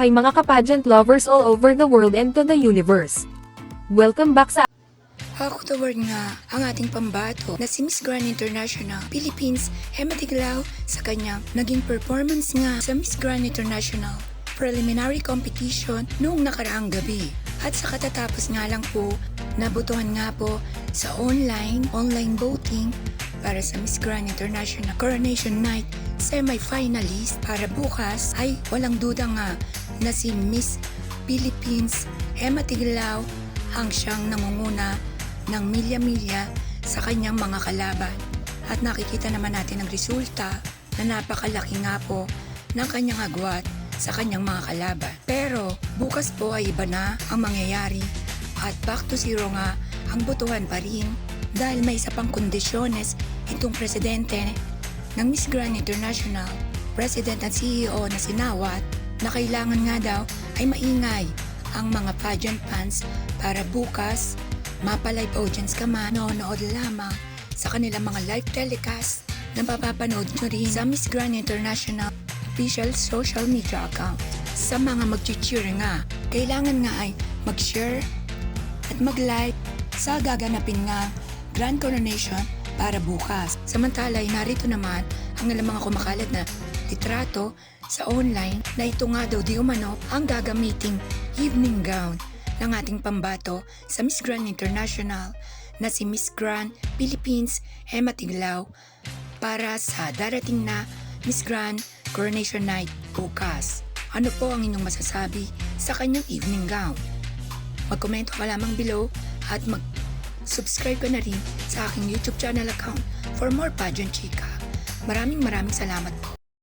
Hi mga kapageant lovers all over the world and to the universe. Welcome back sa October nga ang ating pambato na si Miss Grand International Philippines Hema Tiglao sa kanyang naging performance nga sa Miss Grand International preliminary competition noong nakaraang gabi. At sa katatapos nga lang po, nabutuhan nga po sa online, online voting para sa Miss Grand International Coronation Night semi-finalist para bukas ay walang duda nga na si Miss Philippines Emma Tiglao ang siyang nangunguna ng milya-milya sa kanyang mga kalaban. At nakikita naman natin ang resulta na napakalaki nga po ng kanyang agwat sa kanyang mga kalaban. Pero bukas po ay iba na ang mangyayari at back to zero nga ang butuhan pa rin dahil may isa pang kondisyones itong presidente ng Miss Grand International, President at CEO na sinawat na kailangan nga daw ay maingay ang mga pageant fans para bukas mapa-live audience ka man, nonood lamang sa kanilang mga live telecast na mapapanood nyo rin sa Miss Grand International official social media account. Sa mga mag-cheer nga, kailangan nga ay mag-share at mag-like sa gaganapin nga Grand Coronation para bukas. Samantala, narito naman ang mga kumakalat na litrato sa online na ito nga daw di umano ang gagamiting evening gown ng ating pambato sa Miss Grand International na si Miss Grand Philippines Emma Tiglao para sa darating na Miss Grand Coronation Night bukas. Ano po ang inyong masasabi sa kanyang evening gown? Magkomento ka lamang below at mag-subscribe ka na rin sa aking YouTube channel account for more pageant chika. Maraming maraming salamat po.